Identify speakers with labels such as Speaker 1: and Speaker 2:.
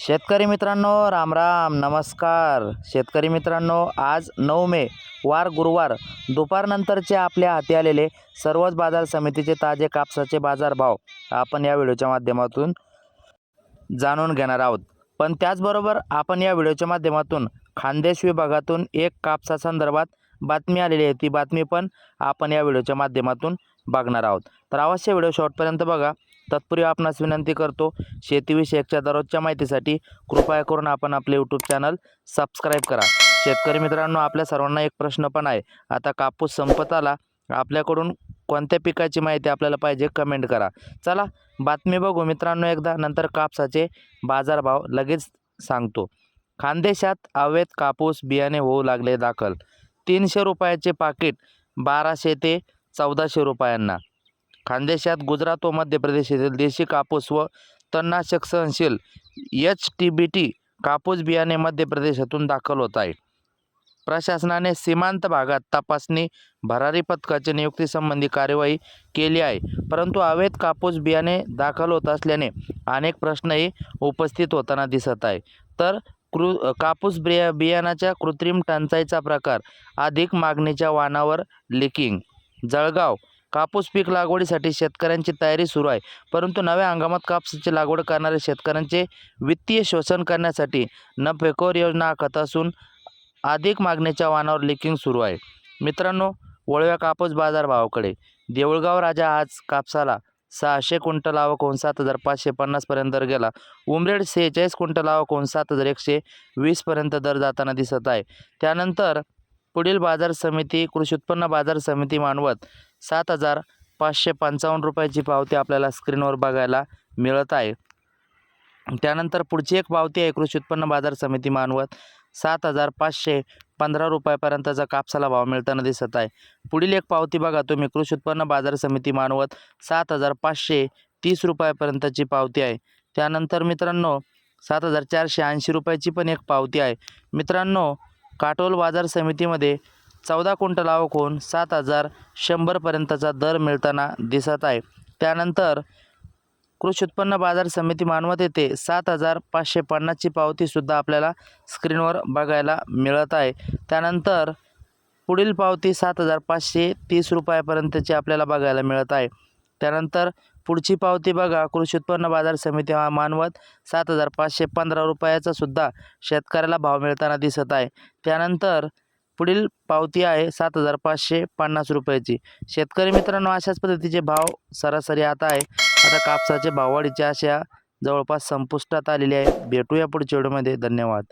Speaker 1: शेतकरी मित्रांनो राम राम नमस्कार. शेतकरी मित्रांनो आज नऊ मे वार गुरुवार. दुपारनंतरचे आपल्या हाती आलेले सर्वच बाजार समितीचे ताजे कापसाचे बाजारभाव आपण या व्हिडिओच्या माध्यमातून जाणून घेणार आहोत. पण त्याचबरोबर आपण या व्हिडिओच्या माध्यमातून खानदेश विभागातून एक कापसा संदर्भात बातमी आलेली आहे. ती बातमी पण आपण या व्हिडिओच्या माध्यमातून बघणार आहोत. तर अवश्य व्हिडिओ शॉर्टपर्यंत बघा. तत्पूर्वी आपणास विनंती करतो शेतीविषयकच्या दररोजच्या माहितीसाठी कृपया करून आपण आपले यूट्यूब चॅनल सबस्क्राईब करा. शेतकरी मित्रांनो आपल्या सर्वांना एक प्रश्न पण आहे. आता कापूस संपत आला आपल्याकडून कोणत्या पिकाची माहिती आपल्याला पाहिजे कमेंट करा. चला बातमी बघू. मित्रांनो एकदा नंतर कापसाचे बाजारभाव लगेच सांगतो. खानदेशात अवैध कापूस बियाणे होऊ लागले दाखल. तीनशे रुपयाचे पाकिट बाराशे ते चौदाशे रुपयांना. खानदेशात गुजरात व मध्य प्रदेश येथील देशी कापूस व तणनाशक सहनशील एच टी बी टी कापूस बियाणे मध्य प्रदेशातून दाखल होत आहे. प्रशासनाने सीमांत भागात तपासणी भरारी पथकाची नियुक्तीसंबंधी कार्यवाही केली आहे. परंतु अवैध कापूस बियाणे दाखल होत असल्याने अनेक प्रश्नही उपस्थित होताना दिसत आहे. तर कृ कापूस बिया बियाणाच्या कृत्रिम टंचाईचा प्रकार अधिक मागणीच्या वाणावर लिकिंग जळगाव कापूस पीक लागवडीसाठी शेतकऱ्यांची तयारी सुरू आहे. परंतु नव्या हंगामात कापसाची लागवड करणाऱ्या शेतकऱ्यांचे वित्तीय शोषण करण्यासाठी नफेखोर योजना आखत असून अधिक मागणीच्या वाहनावर लिकिंग सुरू आहे. मित्रांनो वळव्या कापूस बाजारभावाकडे. देऊळगाव राजा आज कापसाला सहाशे क्विंटल आवक होऊन सात हजार पाचशे पन्नासपर्यंत दर गेला. उमरेड सेहेचाळीस क्विंटल आवक होऊन सात हजार एकशे वीसपर्यंत दर जाताना दिसत आहे. त्यानंतर पुढील बाजार समिती कृषी उत्पन्न बाजार समिती मानवत सात हजार पाचशे पंचावन्न रुपयाची पावती आपल्याला स्क्रीनवर बघायला मिळत आहे. त्यानंतर पुढची एक पावती आहे कृषी उत्पन्न बाजार समिती मानवत. सात हजार पाचशे पंधरा रुपयापर्यंतचा कापसाला भाव मिळताना दिसत आहे. पुढील एक पावती बघा तुम्ही कृषी उत्पन्न बाजार समिती मानवत. सात हजार पाचशे तीस रुपयापर्यंतची पावती आहे. त्यानंतर मित्रांनो सात हजार चारशे ऐंशी रुपयाची पण एक पावती आहे. मित्रांनो काटोल बाजार समितीमध्ये चौदा क्विंटल आवक सात हजार शंभरपर्यंतचा दर मिळताना दिसत आहे. त्यानंतर कृषी उत्पन्न बाजार समिती मानवत येथे सात हजार पाचशे पन्नासची पावतीसुद्धा आपल्याला स्क्रीनवर बघायला मिळत आहे. त्यानंतर पुढील पावती सात हजार पाचशे तीस रुपयापर्यंतची आपल्याला बघायला मिळत आहे. त्यानंतर पुढची पावती बघा. कृषी उत्पन्न बाजार समिती हा मानवत सात हजार पाचशे पंधरा रुपयाचासुद्धा शेतकऱ्याला भाव मिळताना दिसत आहे. त्यानंतर पुढील पावती आहे सात हजार पाचशे पन्नास रुपयाची. शेतकरी मित्रांनो अशाच पद्धतीचे भाव सरासरी आता आहे. आता कापसाचे भाववाढीच्या अशा जवळपास संपुष्टात आलेली आहे. भेटूया पुढच्या व्हिडिओमध्ये. धन्यवाद.